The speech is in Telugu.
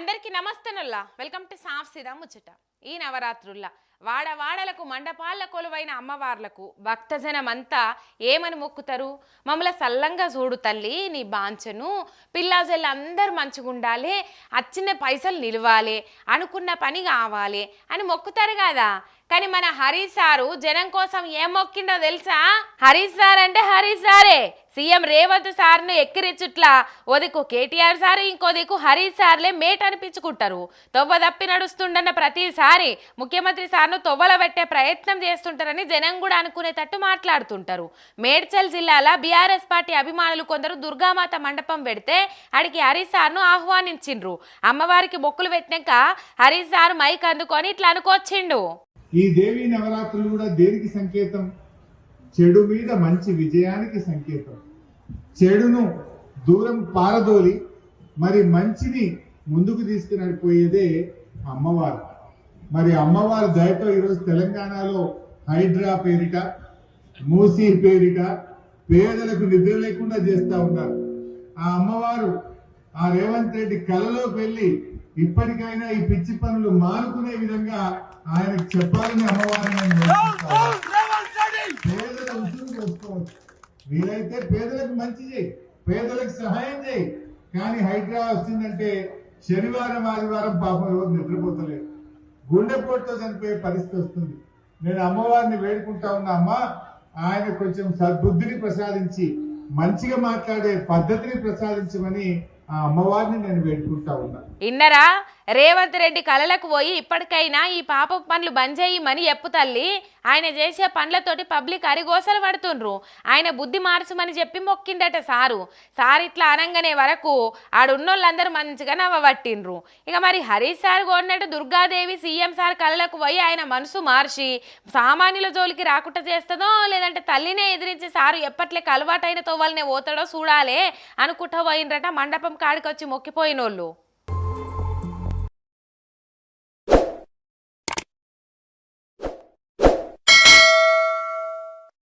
నమస్తే నమస్తనుల్లా. వెల్కమ్ టు సాఫ్ సీదా ముచ్చట. ఈ నవరాత్రుల్లా వాడవాడలకు మండపాల కొలువైన అమ్మవార్లకు భక్తజనం అంతా ఏమని మొక్కుతారు? మమ్మల్ని సల్లంగా చూడు తల్లి నీ బాంచను పిల్లాజల్లు అందరు మంచిగుండాలి అచ్చిన పైసలు నిలవాలి అనుకున్న పని కావాలి అని మొక్కుతారు కదా. కానీ మన హరీష్ సారు జనం కోసం ఏం మొక్కిండో తెలుసా? హరీష్ సార్ అంటే హరీష్ సారే. సీఎం రేవంత్ సార్ను ఎక్కిరిచుట్లా ఓ దిక్కు కేటీఆర్ సార్ ఇంకో దిక్కు హరీష్ సార్లే మేట అనిపించుకుంటారు. తొవ్వ తప్పి నడుస్తుండన్న ప్రతిసారి ముఖ్యమంత్రి సార్ను తొవ్వల పెట్టే ప్రయత్నం చేస్తుంటారని జనం కూడా అనుకునేటట్టు మాట్లాడుతుంటారు. మేడ్చల్ జిల్లాల బీఆర్ఎస్ పార్టీ అభిమానులు కొందరు దుర్గామాత మండపం పెడితే అడిగి హరీష్ సార్ను ఆహ్వానించిండ్రు. అమ్మవారికి మొక్కులు పెట్టినాక హరీష్ సార్ మైక్ అందుకొని ఇట్లా అనుకొచ్చిండు. ఈ దేవీ నవరాత్రులు కూడా దేనికి సంకేతం? చెడు మీద మంచి విజయానికి సంకేతం. చెడును దూరం పారదోలి మరి మంచిని ముందుకు తీసుకునడిపోయేదే అమ్మవారు. మరి అమ్మవారి దయతో ఈరోజు తెలంగాణలో హైడ్రా పేరిట మూసీ పేరిట పేదలకు నిద్ర లేకుండా చేస్తా ఉన్నారు. ఆ అమ్మవారు ఆ రేవంత్ రెడ్డి కలలో వెళ్ళి ఇప్పటికైనా ఈ పిచ్చి పనులు మానుకునే విధంగా ఆయనకు చెప్పాలని అమ్మవారిని వీలైతే పేదలకు మంచి చేయి. పేదలకు సహాయం చేయి. కానీ హైడ్రా వచ్చిందంటే శనివారం ఆదివారం పాపం రోజు నిద్రపోతలేదు గుండెపోటుతో చనిపోయే పరిస్థితి వస్తుంది. నేను అమ్మవారిని వేడుకుంటా ఉన్నా అమ్మ ఆయన కొంచెం సద్బుద్ధిని ప్రసాదించి మంచిగా మాట్లాడే పద్ధతిని ప్రసాదించమని ఆ అమ్మవారిని నేను వేడుకుంటా ఉన్నా. ఇన్నరా రేవంత్ రెడ్డి కలలకు పోయి ఇప్పటికైనా ఈ పాప పనులు బంద్ చేయమని ఎప్పు తల్లి. ఆయన చేసే పనులతోటి పబ్లిక్ అరిగోసలు పడుతుండ్రు. ఆయన బుద్ధి మార్చమని చెప్పి మొక్కిండట సారు. సార్ ఇట్లా అనగానే వరకు ఆడున్నోళ్ళందరూ మంచిగా నవ్వబట్టిండ్రు. ఇక మరి హరీష్ సార్ కొన్నట్టు దుర్గాదేవి సీఎం సార్ కళ్ళకు పోయి ఆయన మనసు మార్చి సామాన్యుల జోలికి రాకుండా చేస్తుందో లేదంటే తల్లినే ఎదిరించి సారు ఎప్పట్లేక అలవాటైన తోవలనే పోతాడో చూడాలే అనుకుంటా పోయినరట మండపం కాడికి వచ్చి మొక్కిపోయినోళ్ళు.